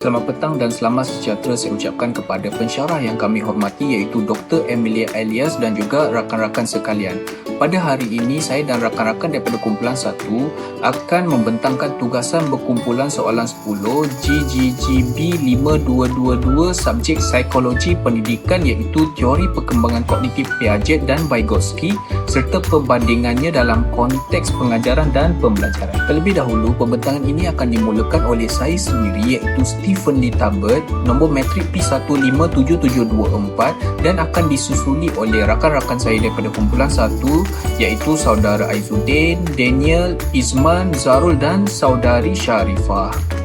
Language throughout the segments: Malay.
Selamat petang dan selamat sejahtera saya ucapkan kepada pensyarah yang kami hormati iaitu Dr. Emilia Elias dan juga rakan-rakan sekalian. Pada hari ini, saya dan rakan-rakan daripada kumpulan 1 akan membentangkan tugasan berkumpulan soalan 10 GGGB 5222 subjek psikologi pendidikan iaitu teori perkembangan kognitif Piaget dan Vygotsky serta perbandingannya dalam konteks pengajaran dan pembelajaran. Terlebih dahulu, pembentangan ini akan dimulakan oleh saya sendiri iaitu Stephen Lee Talbot, nombor matrik P157724 dan akan disusuli oleh rakan-rakan saya daripada kumpulan 1 iaitu saudara Aizuddin, Daniel, Izman, Zarul dan saudari Sharifah.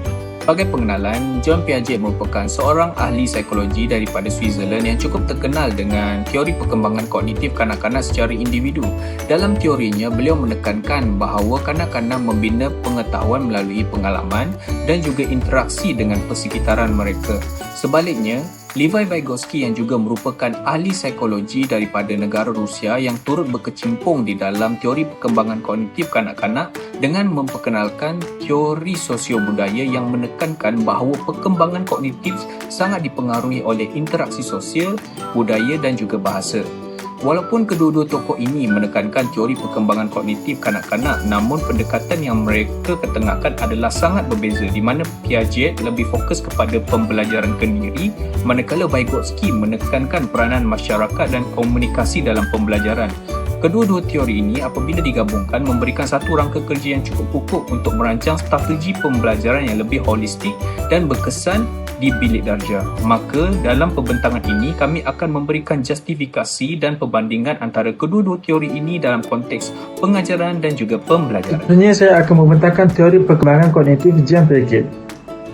Sebagai pengenalan, John Piaget merupakan seorang ahli psikologi daripada Switzerland yang cukup terkenal dengan teori perkembangan kognitif kanak-kanak secara individu. Dalam teorinya, beliau menekankan bahawa kanak-kanak membina pengetahuan melalui pengalaman dan juga interaksi dengan persekitaran mereka. Sebaliknya, Levi Vygotsky yang juga merupakan ahli psikologi daripada negara Rusia yang turut berkecimpung di dalam teori perkembangan kognitif kanak-kanak dengan memperkenalkan teori sosio-budaya yang menekankan bahawa perkembangan kognitif sangat dipengaruhi oleh interaksi sosial, budaya dan juga bahasa. Walaupun kedua-dua tokoh ini menekankan teori perkembangan kognitif kanak-kanak namun pendekatan yang mereka ketengahkan adalah sangat berbeza di mana Piaget lebih fokus kepada pembelajaran kendiri manakala Vygotsky menekankan peranan masyarakat dan komunikasi dalam pembelajaran. Kedua-dua teori ini apabila digabungkan memberikan satu rangka kerja yang cukup pokok untuk merancang strategi pembelajaran yang lebih holistik dan berkesan di bilik darjah. Maka dalam pembentangan ini kami akan memberikan justifikasi dan perbandingan antara kedua-dua teori ini dalam konteks pengajaran dan juga pembelajaran. Sebenarnya saya akan membentangkan teori perkembangan kognitif Jean Piaget.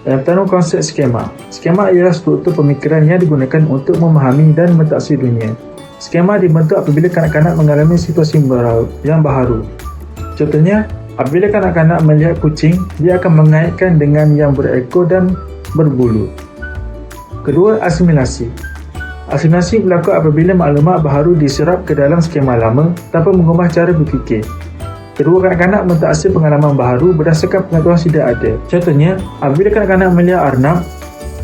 Dalam tanam konsep skema. Skema ialah struktur pemikiran yang digunakan untuk memahami dan mentaksi dunia. Skema dibentuk apabila kanak-kanak mengalami situasi yang baharu. Contohnya, apabila kanak-kanak melihat kucing, dia akan mengaitkan dengan yang berekor dan berbulu. Kedua, asimilasi. Asimilasi berlaku apabila maklumat baharu diserap ke dalam skema lama tanpa mengubah cara berfikir. Kedua kanak-kanak mentaksir pengalaman baharu berdasarkan pengetahuan sudah ada. Contohnya, apabila kanak-kanak melihat arnab,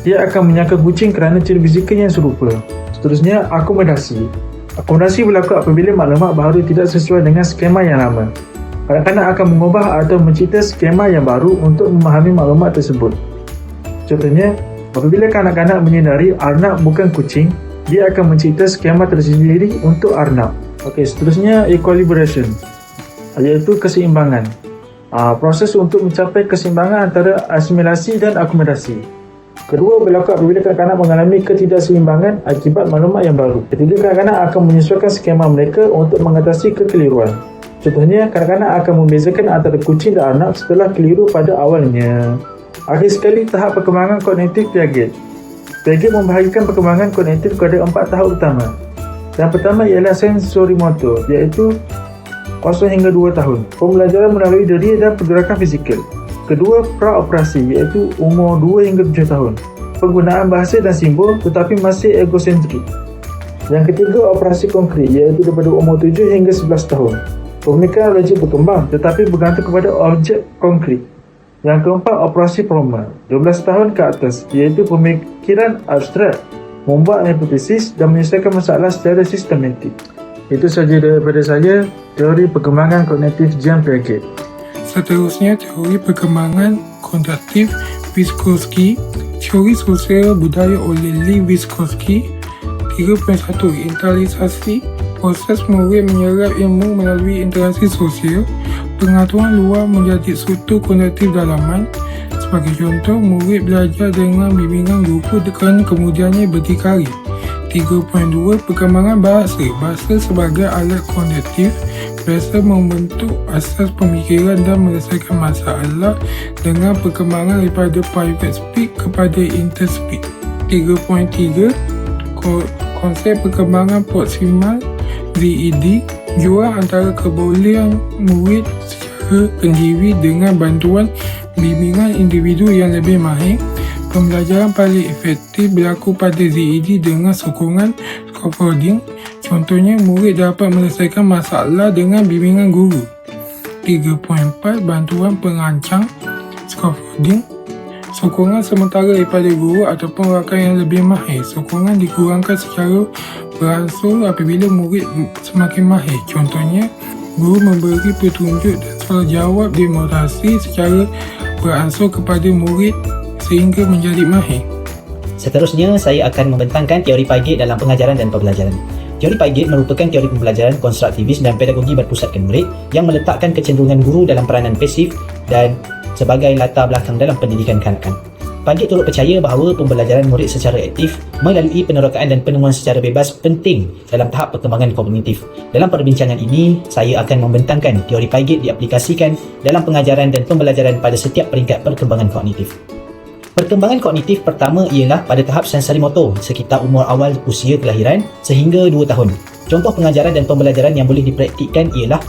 dia akan menyangka kucing kerana ciri fizikal yang serupa. Seterusnya, akomodasi. Akomodasi berlaku apabila maklumat baharu tidak sesuai dengan skema yang lama. Kanak-kanak akan mengubah atau mencipta skema yang baru untuk memahami maklumat tersebut. Contohnya, apabila kanak-kanak menyedari arnab bukan kucing, dia akan mencipta skema tersendiri untuk arnab. Okey, seterusnya equilibration iaitu keseimbangan. Ah, proses untuk mencapai keseimbangan antara asimilasi dan akomodasi. Kedua berlaku apabila kanak-kanak mengalami ketidakseimbangan akibat maklumat yang baru. Ketiga, kanak-kanak akan menyesuaikan skema mereka untuk mengatasi kekeliruan. Contohnya, kanak-kanak akan membezakan antara kucing dan arnab setelah keliru pada awalnya. Akhir sekali, tahap perkembangan kognitif Piaget. Piaget membahagikan perkembangan kognitif kepada empat tahap utama. Yang pertama ialah sensorimotor, iaitu 0 hingga 2 tahun. Pembelajaran melalui diri dan pergerakan fizikal. Kedua, praoperasi iaitu umur 2 hingga 7 tahun. Penggunaan bahasa dan simbol tetapi masih egosentrik. Yang ketiga, operasi konkret iaitu daripada umur 7 hingga 11 tahun. Pemikiran logik berkembang tetapi bergantung kepada objek konkret. Yang keempat, operasi formal. 12 tahun ke atas iaitu pemikiran abstrak, membuat hipotesis dan menyelesaikan masalah secara sistematik. Itu sahaja daripada saya, teori perkembangan kognitif Jean Piaget. Seterusnya, teori perkembangan kognitif Vygotsky, teori sosial budaya oleh Lee Vygotsky. 3.1 Internalisasi Proses murid menyerap ilmu melalui interaksi sosial. Pengetahuan luar menjadi struktur kognitif dalaman. Sebagai contoh, murid belajar dengan bimbingan guru dan kemudiannya berdikari. 3.2 Perkembangan bahasa Bahasa sebagai alat kognitif biasa membentuk asas pemikiran dan menyelesaikan masalah dengan perkembangan daripada private speak kepada interspeak. 3.3 Ko- Konsep perkembangan proksimal ZED Jurang antara kebolehan murid secara pendiri dengan bantuan bimbingan individu yang lebih mahir Pembelajaran paling efektif berlaku pada ZED dengan sokongan scaffolding. Contohnya, murid dapat menyelesaikan masalah dengan bimbingan guru. 3.4 Bantuan perancang scaffolding Sokongan sementara daripada guru ataupun rakan yang lebih mahir. Sokongan dikurangkan secara beransur apabila murid semakin mahir. Contohnya, guru memberi petunjuk dan soal jawab demonstrasi secara beransur kepada murid sehingga menjadi mahir. Seterusnya, saya akan membentangkan teori Pygate dalam pengajaran dan pembelajaran. Teori Pygate merupakan teori pembelajaran konstruktivis dan pedagogi berpusatkan murid yang meletakkan kecenderungan guru dalam peranan pasif dan sebagai latar belakang dalam pendidikan kanak-kanak. Pygate turut percaya bahawa pembelajaran murid secara aktif melalui penerokaan dan penemuan secara bebas penting dalam tahap perkembangan kognitif. Dalam perbincangan ini, saya akan membentangkan teori Pygate diaplikasikan dalam pengajaran dan pembelajaran pada setiap peringkat perkembangan kognitif. Perkembangan kognitif pertama ialah pada tahap sensori motor sekitar umur awal usia kelahiran sehingga 2 tahun. Contoh pengajaran dan pembelajaran yang boleh dipraktikkan ialah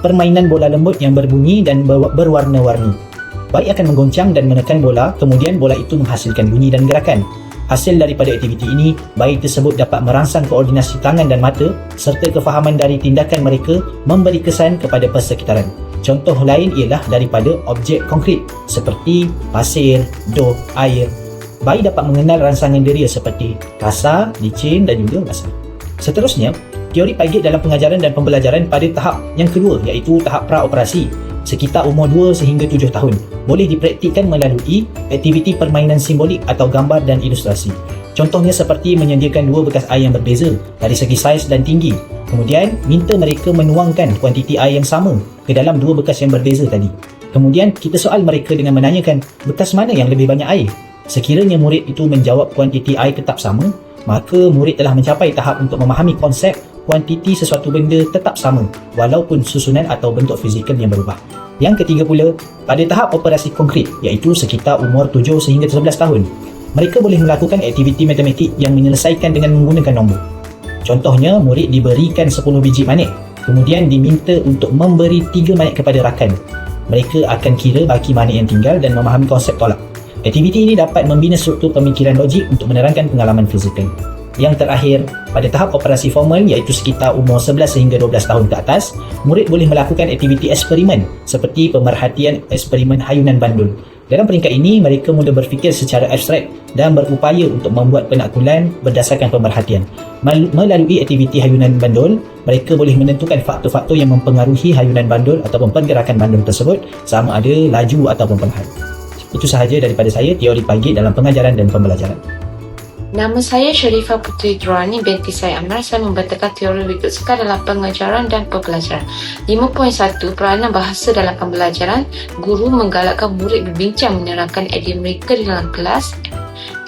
permainan bola lembut yang berbunyi dan ber- berwarna-warni. Baik akan menggoncang dan menekan bola, kemudian bola itu menghasilkan bunyi dan gerakan. Hasil daripada aktiviti ini, bayi tersebut dapat merangsang koordinasi tangan dan mata serta kefahaman dari tindakan mereka memberi kesan kepada persekitaran. Contoh lain ialah daripada objek konkret seperti pasir, doh, air. Bayi dapat mengenal rangsangan deria seperti kasar, licin dan juga basah. Seterusnya, teori Pygate dalam pengajaran dan pembelajaran pada tahap yang kedua iaitu tahap pra-operasi sekitar umur 2 sehingga 7 tahun boleh dipraktikkan melalui aktiviti permainan simbolik atau gambar dan ilustrasi. Contohnya seperti menyediakan dua bekas air yang berbeza dari segi saiz dan tinggi. Kemudian, minta mereka menuangkan kuantiti air yang sama ke dalam dua bekas yang berbeza tadi. Kemudian, kita soal mereka dengan menanyakan bekas mana yang lebih banyak air. Sekiranya murid itu menjawab kuantiti air tetap sama, maka murid telah mencapai tahap untuk memahami konsep kuantiti sesuatu benda tetap sama walaupun susunan atau bentuk fizikal yang berubah. Yang ketiga pula, pada tahap operasi konkret iaitu sekitar umur 7 sehingga 11 tahun, mereka boleh melakukan aktiviti matematik yang menyelesaikan dengan menggunakan nombor. Contohnya, murid diberikan 10 biji manik, kemudian diminta untuk memberi 3 manik kepada rakan. Mereka akan kira baki manik yang tinggal dan memahami konsep tolak. Aktiviti ini dapat membina struktur pemikiran logik untuk menerangkan pengalaman fizikal. Yang terakhir, pada tahap operasi formal iaitu sekitar umur 11 sehingga 12 tahun ke atas, murid boleh melakukan aktiviti eksperimen seperti pemerhatian eksperimen hayunan bandul. Dalam peringkat ini, mereka mula berfikir secara abstrak dan berupaya untuk membuat penaklukan berdasarkan pemerhatian. Melalui aktiviti hayunan bandul, mereka boleh menentukan faktor-faktor yang mempengaruhi hayunan bandul ataupun pergerakan bandul tersebut sama ada laju ataupun perlahan. Itu sahaja daripada saya teori pagi dalam pengajaran dan pembelajaran. Nama saya Sharifah Putri Durrani binti saya Amar. Saya membentangkan teori sekar dalam pengajaran dan pembelajaran. 5.1 Peranan bahasa dalam pembelajaran. Guru menggalakkan murid berbincang menerangkan idea mereka di dalam kelas.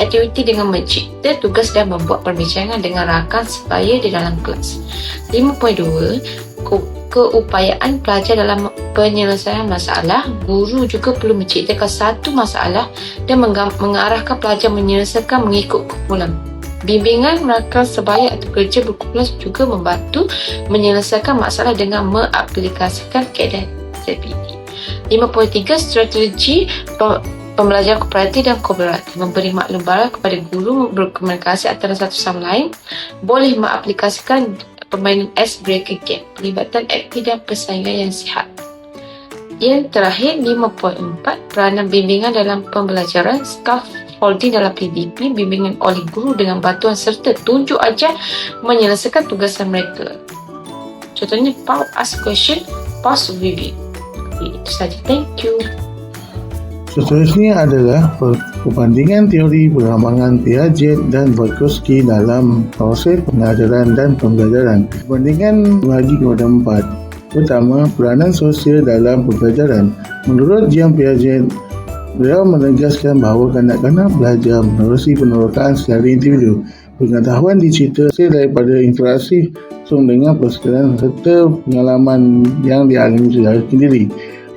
Aktiviti dengan mencipta tugas dan membuat perbincangan dengan rakan sebaya di dalam kelas. 5.2 Ke- Keupayaan pelajar dalam penyelesaian masalah. Guru juga perlu menciptakan satu masalah dan mengarahkan pelajar menyelesaikan mengikut kumpulan. Bimbingan rakan sebaya atau kerja berkumpulan juga membantu menyelesaikan masalah dengan mengaplikasikan keadaan CPD. 5.3 Strategi pe- pembelajaran kooperatif dan kolaboratif memberi maklum barat kepada guru berkomunikasi antara satu sama lain boleh mengaplikasikan permainan ice breaker game pelibatan aktif dan persaingan yang sihat. Yang terakhir 5.4 peranan bimbingan dalam pembelajaran scaffolding dalam PDP bimbingan oleh guru dengan bantuan serta tunjuk ajar menyelesaikan tugasan mereka. Contohnya pause ask question pause review itu saja. Thank you Seterusnya adalah per- perbandingan teori perkembangan Piaget dan Vygotsky dalam proses pengajaran dan pembelajaran. Perbandingan bagi kepada empat. Pertama, peranan sosial dalam pembelajaran. Menurut Jean Piaget, beliau menegaskan bahawa kanak-kanak belajar menerusi penerokaan secara individu. Pengetahuan dicipta hasil daripada interaksi langsung dengan persekitaran serta pengalaman yang dialami secara sendiri.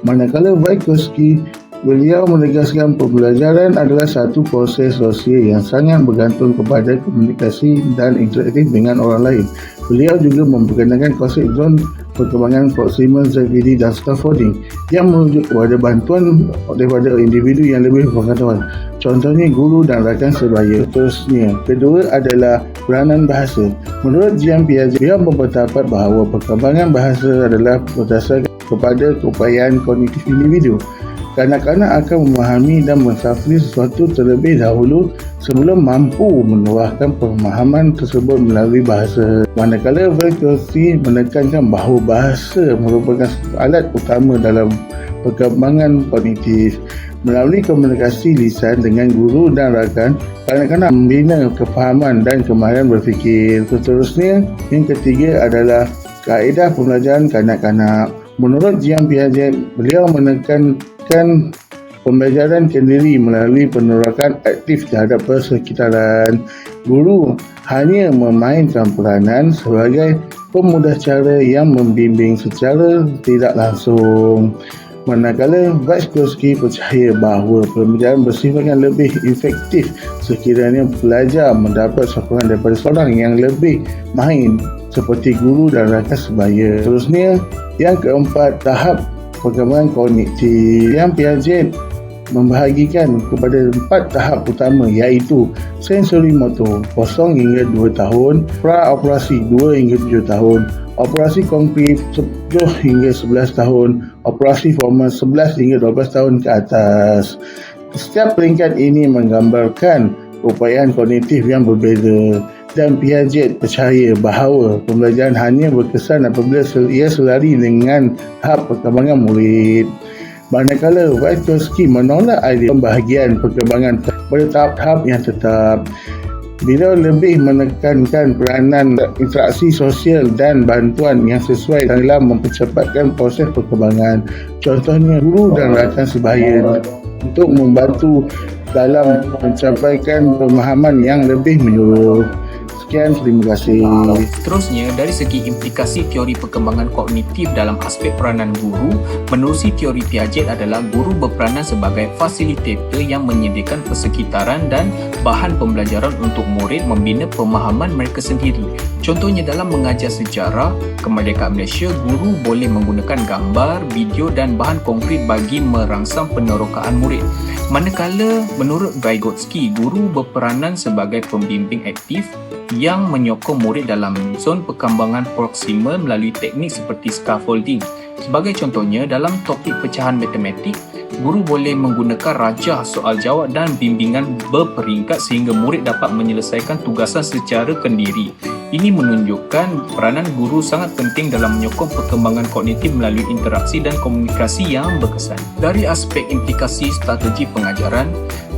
Manakala Vygotsky Beliau menegaskan pembelajaran adalah satu proses sosial yang sangat bergantung kepada komunikasi dan interaktif dengan orang lain. Beliau juga memperkenalkan konsep zon perkembangan proximal ZVD dan scaffolding yang merujuk kepada bantuan daripada individu yang lebih berpengetahuan. Contohnya guru dan rakan sebaya. Terusnya, kedua adalah peranan bahasa. Menurut Jean Piaget, dia berpendapat bahawa perkembangan bahasa adalah berdasarkan kepada keupayaan kognitif individu. Kanak-kanak akan memahami dan mensafri sesuatu terlebih dahulu sebelum mampu menuahkan pemahaman tersebut melalui bahasa. Manakala Vygotsky menekankan bahawa bahasa merupakan alat utama dalam perkembangan kognitif. Melalui komunikasi lisan dengan guru dan rakan, kanak-kanak membina kefahaman dan kemahiran berfikir. Seterusnya, yang ketiga adalah kaedah pembelajaran kanak-kanak. Menurut Jean Piaget, beliau menekankan pembelajaran kendiri melalui penerakan aktif terhadap persekitaran. Guru hanya memainkan peranan sebagai pemudah cara yang membimbing secara tidak langsung. Manakala Vygotsky percaya bahawa pembelajaran bersifat yang lebih efektif sekiranya pelajar mendapat sokongan daripada seorang yang lebih mahir seperti guru dan rakan sebaya. Seterusnya, yang keempat, tahap perkembangan kognitif. Yang Piaget membahagikan kepada empat tahap utama iaitu sensori motor 0 hingga 2 tahun, pra-operasi 2 hingga 7 tahun, operasi konkret 7 hingga 11 tahun, operasi formal 11 hingga 12 tahun ke atas. Setiap peringkat ini menggambarkan upayaan kognitif yang berbeza dan Piaget percaya bahawa pembelajaran hanya berkesan apabila ia selari dengan tahap perkembangan murid. Manakala Vygotsky menolak idea pembahagian perkembangan pada tahap-tahap yang tetap. Beliau lebih menekankan peranan interaksi sosial dan bantuan yang sesuai dalam mempercepatkan proses perkembangan. Contohnya, guru dan rakan sebaya untuk membantu dalam mencapaikan pemahaman yang lebih menyeluruh. Sekian, terima kasih. Seterusnya, dari segi implikasi teori perkembangan kognitif dalam aspek peranan guru, menerusi teori Piaget adalah guru berperanan sebagai fasilitator yang menyediakan persekitaran dan bahan pembelajaran untuk murid membina pemahaman mereka sendiri. Contohnya dalam mengajar sejarah kemerdekaan Malaysia, guru boleh menggunakan gambar, video dan bahan konkret bagi merangsang penerokaan murid. Manakala menurut Vygotsky, guru berperanan sebagai pembimbing aktif yang menyokong murid dalam zon perkembangan proksimal melalui teknik seperti scaffolding. Sebagai contohnya, dalam topik pecahan matematik, guru boleh menggunakan rajah soal jawab dan bimbingan berperingkat sehingga murid dapat menyelesaikan tugasan secara kendiri. Ini menunjukkan peranan guru sangat penting dalam menyokong perkembangan kognitif melalui interaksi dan komunikasi yang berkesan. Dari aspek implikasi strategi pengajaran,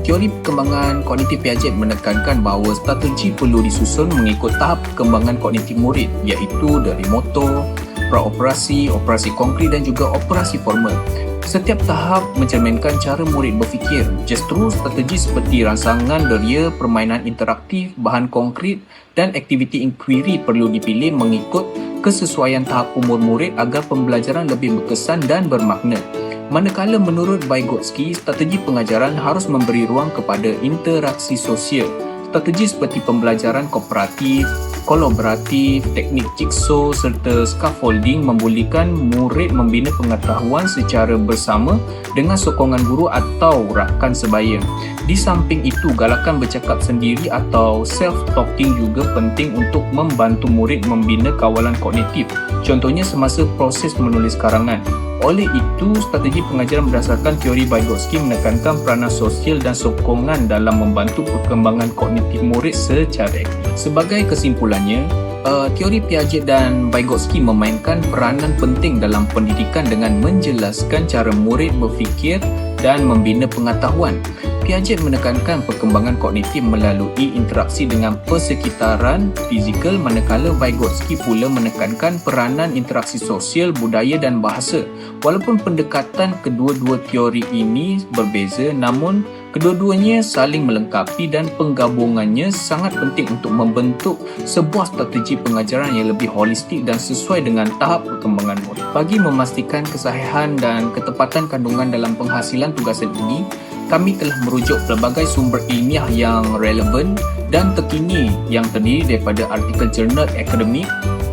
Teori perkembangan kognitif Piaget menekankan bahawa strategi perlu disusun mengikut tahap perkembangan kognitif murid iaitu dari motor, pra-operasi, operasi konkret dan juga operasi formal. Setiap tahap mencerminkan cara murid berfikir. Justru strategi seperti rangsangan deria, permainan interaktif, bahan konkret dan aktiviti inquiry perlu dipilih mengikut kesesuaian tahap umur murid agar pembelajaran lebih berkesan dan bermakna. Manakala menurut Vygotsky, strategi pengajaran harus memberi ruang kepada interaksi sosial. Strategi seperti pembelajaran kooperatif, kolaboratif, teknik jigsaw serta scaffolding membolehkan murid membina pengetahuan secara bersama dengan sokongan guru atau rakan sebaya. Di samping itu, galakan bercakap sendiri atau self-talking juga penting untuk membantu murid membina kawalan kognitif. Contohnya semasa proses menulis karangan. Oleh itu, strategi pengajaran berdasarkan teori Vygotsky menekankan peranan sosial dan sokongan dalam membantu perkembangan kognitif murid secara. Sebagai kesimpulannya, uh, teori Piaget dan Vygotsky memainkan peranan penting dalam pendidikan dengan menjelaskan cara murid berfikir dan membina pengetahuan. Piaget menekankan perkembangan kognitif melalui interaksi dengan persekitaran fizikal manakala Vygotsky pula menekankan peranan interaksi sosial, budaya dan bahasa. Walaupun pendekatan kedua-dua teori ini berbeza namun kedua-duanya saling melengkapi dan penggabungannya sangat penting untuk membentuk sebuah strategi pengajaran yang lebih holistik dan sesuai dengan tahap perkembangan murid. Bagi memastikan kesahihan dan ketepatan kandungan dalam penghasilan tugasan ini, kami telah merujuk pelbagai sumber ilmiah yang relevan dan terkini yang terdiri daripada artikel jurnal akademik,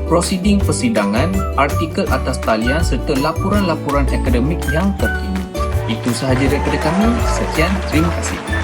prosiding persidangan, artikel atas talian serta laporan-laporan akademik yang terkini. Itu sahaja daripada kami. Sekian, terima kasih.